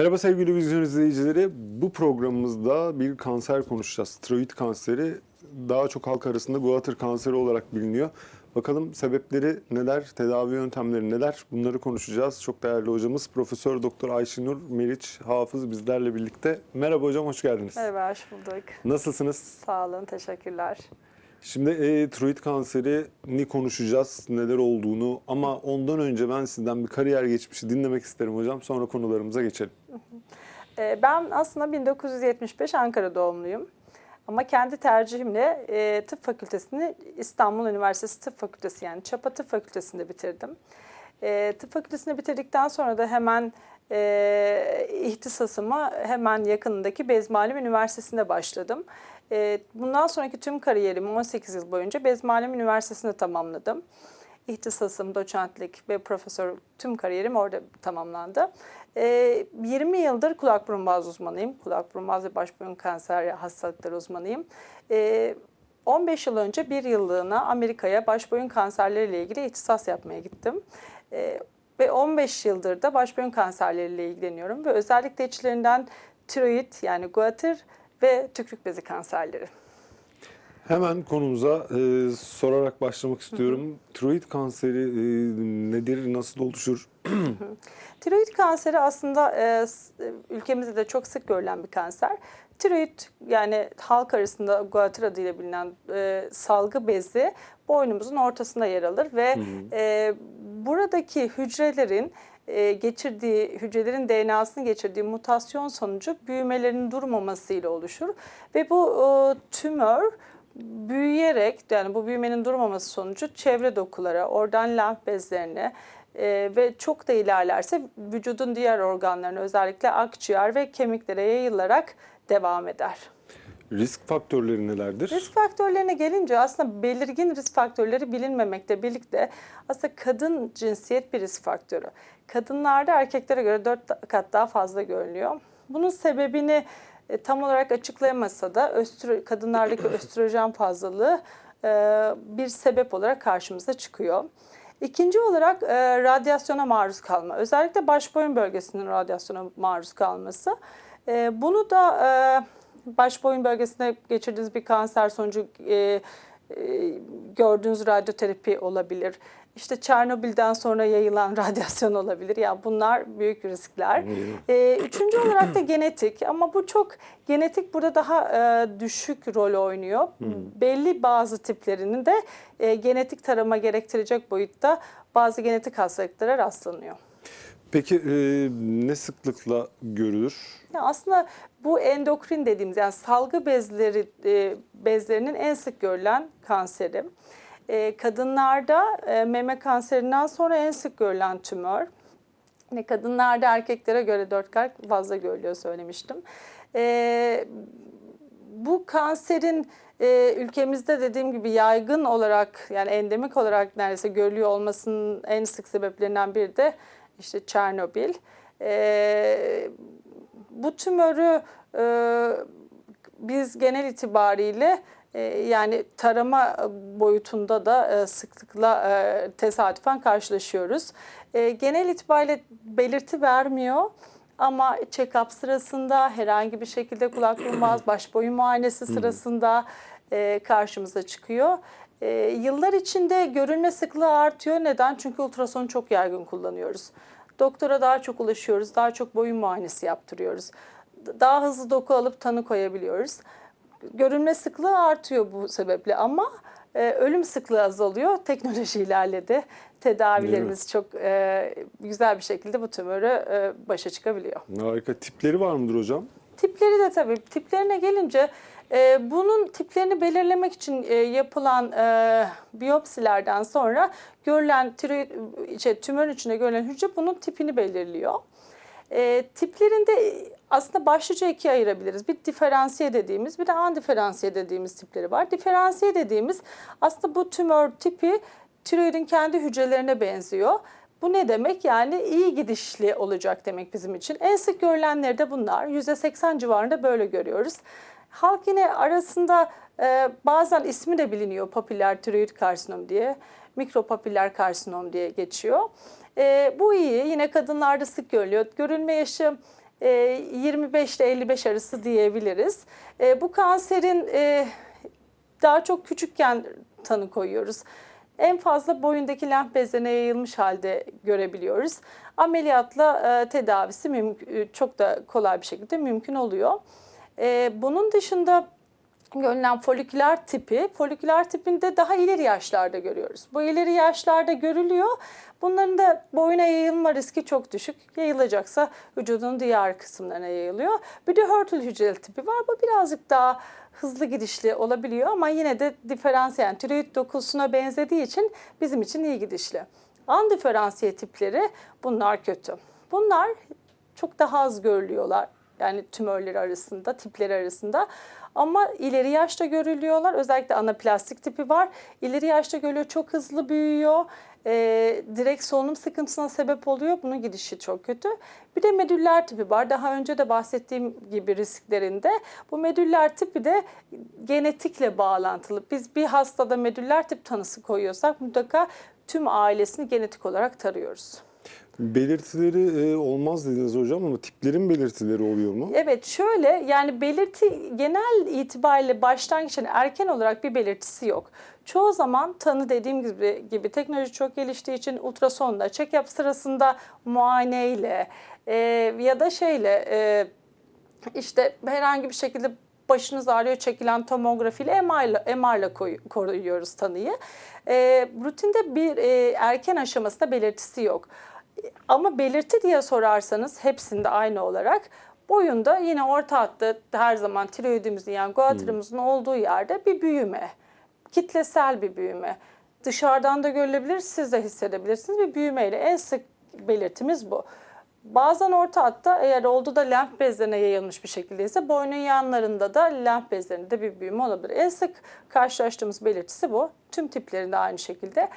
Merhaba sevgili vizyon izleyicileri. Bu programımızda bir kanser konuşacağız. Tiroid kanseri daha çok halk arasında guatr kanseri olarak biliniyor. Bakalım sebepleri neler, tedavi yöntemleri neler bunları konuşacağız. Çok değerli hocamız Profesör Doktor Ayşenur Meriç Hafız bizlerle birlikte. Merhaba hocam hoş geldiniz. Merhaba, hoş bulduk. Nasılsınız? Sağ olun, teşekkürler. Şimdi e, tiroid kanserini konuşacağız, neler olduğunu ama ondan önce ben sizden bir kariyer geçmişi dinlemek isterim hocam. Sonra konularımıza geçelim. Ee, Ben aslında 1975 Ankara doğumluyum. Ama kendi tercihimle e, tıp fakültesini İstanbul Üniversitesi Tıp Fakültesi yani Çapa Tıp Fakültesinde bitirdim. E, tıp fakültesini bitirdikten sonra da hemen e, ihtisasıma hemen yakınındaki Bezmalem Üniversitesi'nde başladım. E, bundan sonraki tüm kariyerimi 18 yıl boyunca Bezmalem Üniversitesi'nde tamamladım. İhtisasım, doçentlik ve profesör tüm kariyerim orada tamamlandı. Ee, 20 yıldır kulak burun boğaz uzmanıyım. Kulak burun boğaz ve baş boyun kanseri hastalıkları uzmanıyım. Ee, 15 yıl önce bir yıllığına Amerika'ya baş boyun kanserleriyle ilgili ihtisas yapmaya gittim. Ee, ve 15 yıldır da baş boyun kanserleriyle ilgileniyorum ve özellikle içlerinden tiroid yani guatr ve tükürük bezi kanserleri. Hemen konumuza e, sorarak başlamak istiyorum. Tiroid kanseri e, nedir, nasıl oluşur? Tiroid kanseri aslında e, s- ülkemizde de çok sık görülen bir kanser. Tiroid yani halk arasında guatr adıyla bilinen e, salgı bezi boynumuzun ortasında yer alır ve e, buradaki hücrelerin e, geçirdiği hücrelerin DNA'sını geçirdiği mutasyon sonucu büyümelerin durmamasıyla oluşur ve bu e, tümör büyüyerek yani bu büyümenin durmaması sonucu çevre dokulara, oradan lenf bezlerine e, ve çok da ilerlerse vücudun diğer organlarına özellikle akciğer ve kemiklere yayılarak devam eder. Risk faktörleri nelerdir? Risk faktörlerine gelince aslında belirgin risk faktörleri bilinmemekle birlikte aslında kadın cinsiyet bir risk faktörü. Kadınlarda erkeklere göre 4 kat daha fazla görülüyor. Bunun sebebini e, tam olarak açıklayamasa da östro, kadınlardaki östrojen fazlalığı e, bir sebep olarak karşımıza çıkıyor. İkinci olarak e, radyasyona maruz kalma. Özellikle baş boyun bölgesinin radyasyona maruz kalması. E, bunu da e, baş boyun bölgesinde geçirdiğiniz bir kanser sonucu e, e, gördüğünüz radyoterapi olabilir. İşte Çernobil'den sonra yayılan radyasyon olabilir. Yani bunlar büyük riskler. E, üçüncü olarak da genetik ama bu çok genetik burada daha e, düşük rol oynuyor. Belli bazı tiplerinin de e, genetik tarama gerektirecek boyutta bazı genetik hastalıklara rastlanıyor. Peki e, ne sıklıkla görülür? Ya aslında bu endokrin dediğimiz yani salgı bezleri e, bezlerinin en sık görülen kanseri. E, kadınlarda e, meme kanserinden sonra en sık görülen tümör. Ne kadınlarda erkeklere göre 4 kat fazla görülüyor söylemiştim. E, bu kanserin e, ülkemizde dediğim gibi yaygın olarak yani endemik olarak neredeyse görülüyor olmasının en sık sebeplerinden biri de işte Çernobil. E, bu tümörü e, biz genel itibariyle yani tarama boyutunda da e, sıklıkla e, tesadüfen karşılaşıyoruz. E, genel itibariyle belirti vermiyor. Ama check-up sırasında herhangi bir şekilde kulak boğaz baş boyun muayenesi sırasında e, karşımıza çıkıyor. E, yıllar içinde görülme sıklığı artıyor. Neden? Çünkü ultrasonu çok yaygın kullanıyoruz. Doktora daha çok ulaşıyoruz, daha çok boyun muayenesi yaptırıyoruz. Daha hızlı doku alıp tanı koyabiliyoruz. Görülme sıklığı artıyor bu sebeple ama e, ölüm sıklığı azalıyor. Teknoloji ilerledi. Tedavilerimiz çok e, güzel bir şekilde bu tümörü e, başa çıkabiliyor. Harika. Tipleri var mıdır hocam? Tipleri de tabii tiplerine gelince e, bunun tiplerini belirlemek için e, yapılan e, biyopsilerden sonra görülen tiroid, şey, tümörün içinde görülen hücre bunun tipini belirliyor. E, tiplerinde aslında başlıca ikiye ayırabiliriz. Bir diferansiye dediğimiz bir de andiferansiye dediğimiz tipleri var. Diferansiye dediğimiz aslında bu tümör tipi tiroidin kendi hücrelerine benziyor. Bu ne demek? Yani iyi gidişli olacak demek bizim için. En sık görülenleri de bunlar. %80 civarında böyle görüyoruz. Halk yine arasında e, bazen ismi de biliniyor papiller tiroid karsinom diye. Mikropapiller karsinom diye geçiyor. E, bu iyi. Yine kadınlarda sık görülüyor. Görülme yaşı 25 ile 55 arası diyebiliriz. E, bu kanserin e, daha çok küçükken tanı koyuyoruz. En fazla boyundaki lenf bezlerine yayılmış halde görebiliyoruz. Ameliyatla e, tedavisi e, çok da kolay bir şekilde mümkün oluyor. E, bunun dışında görülen foliküler tipi, foliküler tipinde daha ileri yaşlarda görüyoruz. Bu ileri yaşlarda görülüyor. Bunların da boyuna yayılma riski çok düşük. Yayılacaksa vücudun diğer kısımlarına yayılıyor. Bir de Hörtl hücreli tipi var. Bu birazcık daha hızlı gidişli olabiliyor ama yine de diferansiyel, yani tiroid dokusuna benzediği için bizim için iyi gidişli. Andiferansiye tipleri bunlar kötü. Bunlar çok daha az görülüyorlar. Yani tümörleri arasında, tipleri arasında. Ama ileri yaşta görülüyorlar. Özellikle anaplastik tipi var. İleri yaşta görülüyor. Çok hızlı büyüyor. Ee, direkt solunum sıkıntısına sebep oluyor. Bunun gidişi çok kötü. Bir de medüller tipi var. Daha önce de bahsettiğim gibi risklerinde. Bu medüller tipi de genetikle bağlantılı. Biz bir hastada medüller tip tanısı koyuyorsak mutlaka tüm ailesini genetik olarak tarıyoruz. Belirtileri e, olmaz dediniz hocam ama tiplerin belirtileri oluyor mu? Evet şöyle yani belirti genel itibariyle başlangıç yani erken olarak bir belirtisi yok. Çoğu zaman tanı dediğim gibi, gibi teknoloji çok geliştiği için ultrasonda, check-up sırasında muayeneyle e, ya da şeyle e, işte herhangi bir şekilde başınız ağrıyor çekilen tomografiyle MR'la koy- koruyoruz tanıyı. E, rutinde bir e, erken aşamasında belirtisi yok. Ama belirti diye sorarsanız hepsinde aynı olarak boyunda yine orta hatta her zaman tiroidimizin yani guatırımızın olduğu yerde bir büyüme. Kitlesel bir büyüme. Dışarıdan da görülebilir, siz de hissedebilirsiniz bir büyümeyle. En sık belirtimiz bu. Bazen orta hatta eğer oldu da lenf bezlerine yayılmış bir şekildeyse boynun yanlarında da lenf bezlerinde bir büyüme olabilir. En sık karşılaştığımız belirtisi bu. Tüm tiplerinde aynı şekilde.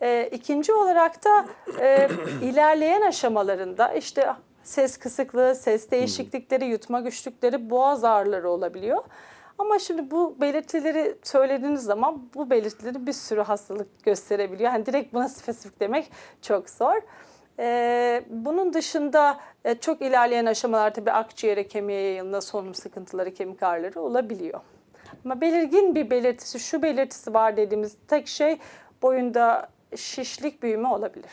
E, ikinci olarak da e, ilerleyen aşamalarında işte ses kısıklığı, ses değişiklikleri, yutma güçlükleri, boğaz ağrıları olabiliyor. Ama şimdi bu belirtileri söylediğiniz zaman bu belirtileri bir sürü hastalık gösterebiliyor. Yani direkt buna spesifik demek çok zor. Ee, bunun dışında e, çok ilerleyen aşamalar tabii akciğere, kemiğe yayılma, solunum sıkıntıları, kemik ağrıları olabiliyor. Ama belirgin bir belirtisi, şu belirtisi var dediğimiz tek şey boyunda şişlik büyüme olabilir.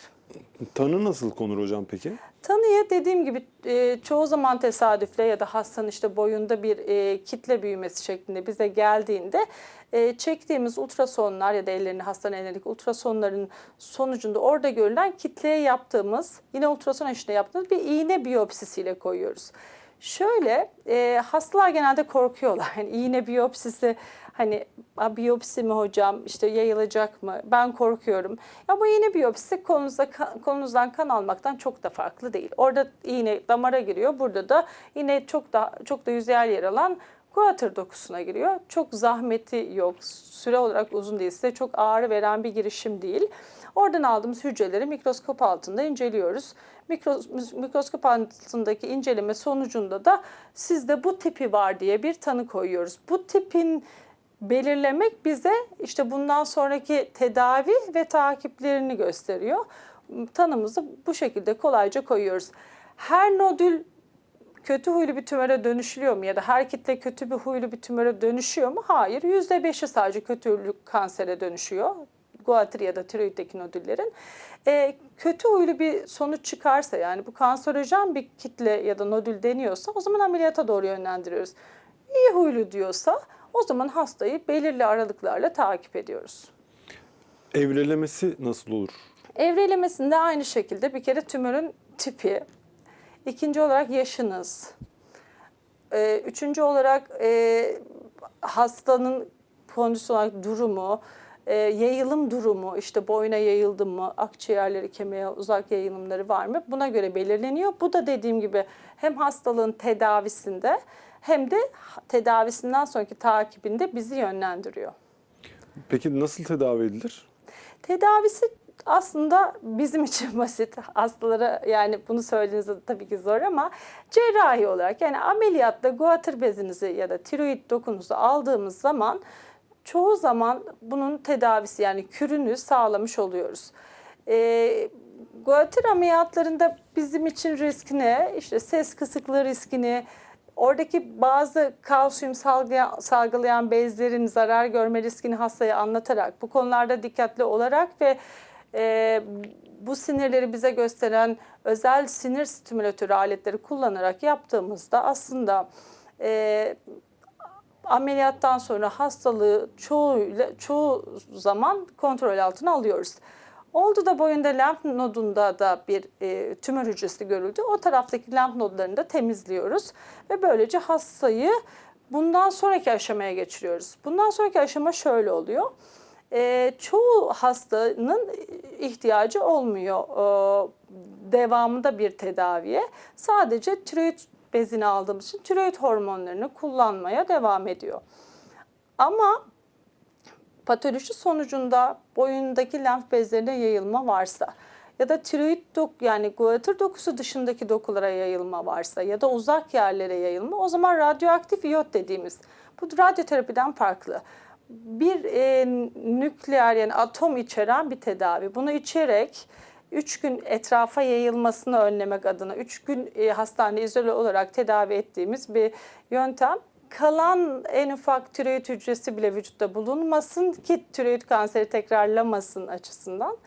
Tanı nasıl konur hocam peki? Tanıya dediğim gibi e, çoğu zaman tesadüfle ya da hastanın işte boyunda bir e, kitle büyümesi şeklinde bize geldiğinde e, çektiğimiz ultrasonlar ya da ellerini hastanın ellerindeki ultrasonların sonucunda orada görülen kitleye yaptığımız yine ultrason eşliğinde yaptığımız bir iğne biyopsisiyle koyuyoruz. Şöyle e, hastalar genelde korkuyorlar. Yani iğne biyopsisi hani "A, biyopsi mi hocam işte yayılacak mı ben korkuyorum. Ya bu iğne biyopsisi kolunuzda, kolunuzdan kan almaktan çok da farklı değil. Orada iğne damara giriyor. Burada da yine çok da çok da yüzeyel yer alan guatr dokusuna giriyor. Çok zahmeti yok. Süre olarak uzun değil. Size çok ağrı veren bir girişim değil. Oradan aldığımız hücreleri mikroskop altında inceliyoruz. Mikro- mikroskop altındaki inceleme sonucunda da sizde bu tipi var diye bir tanı koyuyoruz. Bu tipin belirlemek bize işte bundan sonraki tedavi ve takiplerini gösteriyor. Tanımızı bu şekilde kolayca koyuyoruz. Her nodül kötü huylu bir tümöre dönüşülüyor mu ya da her kitle kötü bir huylu bir tümöre dönüşüyor mu? Hayır. %5'i sadece kötü huylu kansere dönüşüyor. Guatr ya da tiroiddeki nodüllerin. Ee, kötü huylu bir sonuç çıkarsa yani bu kanserojen bir kitle ya da nodül deniyorsa o zaman ameliyata doğru yönlendiriyoruz. İyi huylu diyorsa o zaman hastayı belirli aralıklarla takip ediyoruz. Evrelemesi nasıl olur? Evrelemesinde aynı şekilde bir kere tümörün tipi, ikinci olarak yaşınız, Ee, üçüncü olarak e, hastanın kondisyon olarak durumu, e, yayılım durumu, işte boyuna yayıldı mı, akciğerleri, kemiğe uzak yayılımları var mı? Buna göre belirleniyor. Bu da dediğim gibi hem hastalığın tedavisinde hem de tedavisinden sonraki takibinde bizi yönlendiriyor. Peki nasıl tedavi edilir? Tedavisi aslında bizim için basit. Hastalara yani bunu söylediğinizde tabii ki zor ama cerrahi olarak yani ameliyatla guatr bezinizi ya da tiroid dokunuzu aldığımız zaman çoğu zaman bunun tedavisi yani kürünü sağlamış oluyoruz. Ee, Guatr ameliyatlarında bizim için risk ne? İşte ses kısıklığı riskini, oradaki bazı kalsiyum salgılayan, salgılayan bezlerin zarar görme riskini hastaya anlatarak, bu konularda dikkatli olarak ve e, bu sinirleri bize gösteren özel sinir stimülatörü aletleri kullanarak yaptığımızda aslında e, ameliyattan sonra hastalığı çoğu, çoğu zaman kontrol altına alıyoruz. Oldu da boyunda lenf nodunda da bir e, tümör hücresi görüldü. O taraftaki lenf nodlarını da temizliyoruz ve böylece hastayı bundan sonraki aşamaya geçiriyoruz. Bundan sonraki aşama şöyle oluyor. E, çoğu hastanın ihtiyacı olmuyor e, devamında bir tedaviye. Sadece tiroid bezini aldığımız için tiroid hormonlarını kullanmaya devam ediyor. Ama patoloji sonucunda boyundaki lenf bezlerine yayılma varsa ya da tiroid dok yani guatr dokusu dışındaki dokulara yayılma varsa ya da uzak yerlere yayılma o zaman radyoaktif iyot dediğimiz bu radyoterapiden farklı. Bir e, nükleer yani atom içeren bir tedavi. Bunu içerek 3 gün etrafa yayılmasını önlemek adına 3 gün e, hastane izole olarak tedavi ettiğimiz bir yöntem kalan en ufak tiroid hücresi bile vücutta bulunmasın ki tiroid kanseri tekrarlamasın açısından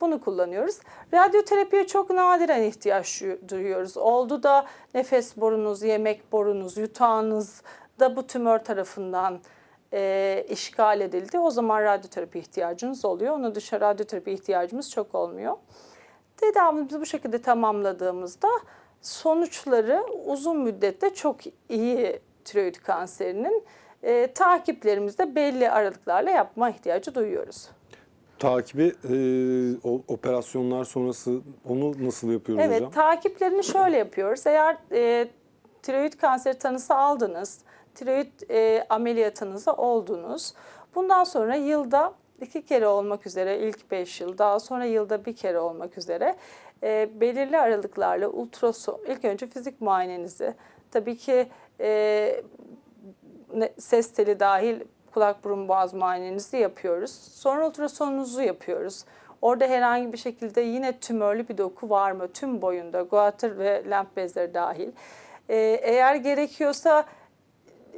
bunu kullanıyoruz. Radyoterapiye çok nadiren ihtiyaç duyuyoruz. Oldu da nefes borunuz, yemek borunuz, yutağınız da bu tümör tarafından e, işgal edildi. O zaman radyoterapi ihtiyacınız oluyor. Onun dışında radyoterapi ihtiyacımız çok olmuyor. Tedavimizi bu şekilde tamamladığımızda sonuçları uzun müddette çok iyi tiroid kanserinin e, takiplerimizde belli aralıklarla yapma ihtiyacı duyuyoruz. Takibi e, o, operasyonlar sonrası onu nasıl yapıyoruz Evet, hocam? takiplerini şöyle yapıyoruz. Eğer e, tiroid kanseri tanısı aldınız, tiroid e, ameliyatınıza oldunuz. Bundan sonra yılda iki kere olmak üzere ilk beş yıl, daha sonra yılda bir kere olmak üzere e, belirli aralıklarla ultrason, ilk önce fizik muayenenizi, tabii ki e, ses teli dahil kulak burun boğaz muayenenizi yapıyoruz. Sonra ultrasonunuzu yapıyoruz. Orada herhangi bir şekilde yine tümörlü bir doku var mı? Tüm boyunda, guatr ve lenf bezleri dahil. E, eğer gerekiyorsa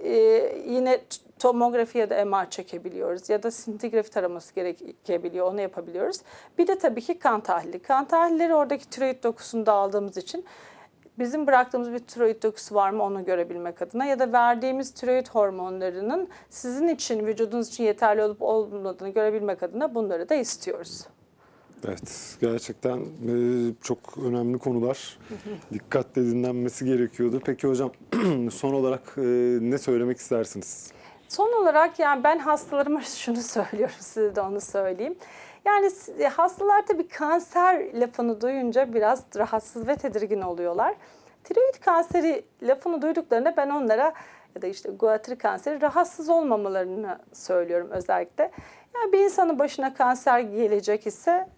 e, yine tomografi ya da MR çekebiliyoruz ya da sintigrafi taraması gerekebiliyor onu yapabiliyoruz. Bir de tabii ki kan tahlili. Kan tahlilleri oradaki tiroid dokusunu da aldığımız için bizim bıraktığımız bir tiroid dokusu var mı onu görebilmek adına ya da verdiğimiz tiroid hormonlarının sizin için vücudunuz için yeterli olup olmadığını görebilmek adına bunları da istiyoruz. Evet, gerçekten e, çok önemli konular. Dikkatle dinlenmesi gerekiyordu. Peki hocam son olarak e, ne söylemek istersiniz? Son olarak yani ben hastalarıma şunu söylüyorum size de onu söyleyeyim. Yani s- hastalar tabii kanser lafını duyunca biraz rahatsız ve tedirgin oluyorlar. Tiroid kanseri lafını duyduklarında ben onlara ya da işte guatr kanseri rahatsız olmamalarını söylüyorum özellikle. Yani bir insanın başına kanser gelecek ise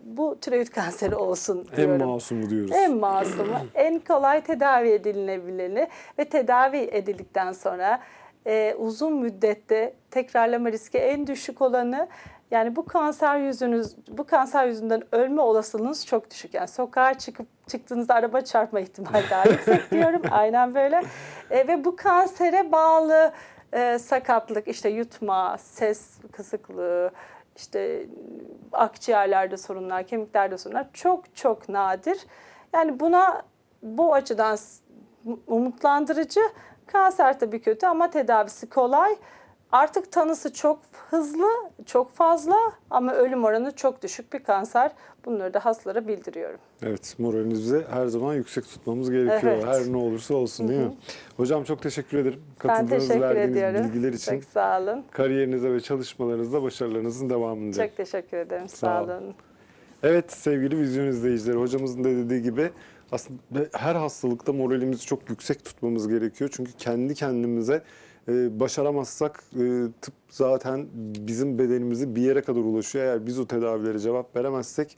bu tiroid kanseri olsun diyorum. En masumu diyoruz. En masumu, en kolay tedavi edilebileni ve tedavi edildikten sonra e, uzun müddette tekrarlama riski en düşük olanı yani bu kanser yüzünüz bu kanser yüzünden ölme olasılığınız çok düşük. Yani sokağa çıkıp çıktığınızda araba çarpma ihtimali daha yüksek diyorum. Aynen böyle. E, ve bu kansere bağlı e, sakatlık işte yutma, ses kısıklığı, işte akciğerlerde sorunlar, kemiklerde sorunlar çok çok nadir. Yani buna bu açıdan umutlandırıcı. Kanser tabii kötü ama tedavisi kolay. Artık tanısı çok hızlı, çok fazla ama ölüm oranı çok düşük bir kanser. Bunları da hastalara bildiriyorum. Evet, moralinizi her zaman yüksek tutmamız gerekiyor. Evet. Her ne olursa olsun değil mi? Hocam çok teşekkür ederim. Ben Katıldığınız, teşekkür verdiğiniz ediyorum. bilgiler için. Çok sağ olun. Kariyerinize ve çalışmalarınızda başarılarınızın devamını dilerim. Çok teşekkür ederim. Sağ Sağ olun. olun. Evet sevgili vizyon izleyicileri hocamızın da dediği gibi aslında her hastalıkta moralimizi çok yüksek tutmamız gerekiyor. Çünkü kendi kendimize e, başaramazsak e, tıp zaten bizim bedenimizi bir yere kadar ulaşıyor. Eğer biz o tedavilere cevap veremezsek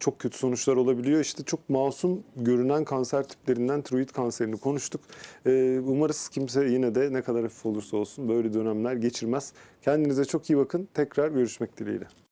çok kötü sonuçlar olabiliyor. İşte çok masum görünen kanser tiplerinden tiroid kanserini konuştuk. E, umarız kimse yine de ne kadar hafif olursa olsun böyle dönemler geçirmez. Kendinize çok iyi bakın. Tekrar görüşmek dileğiyle.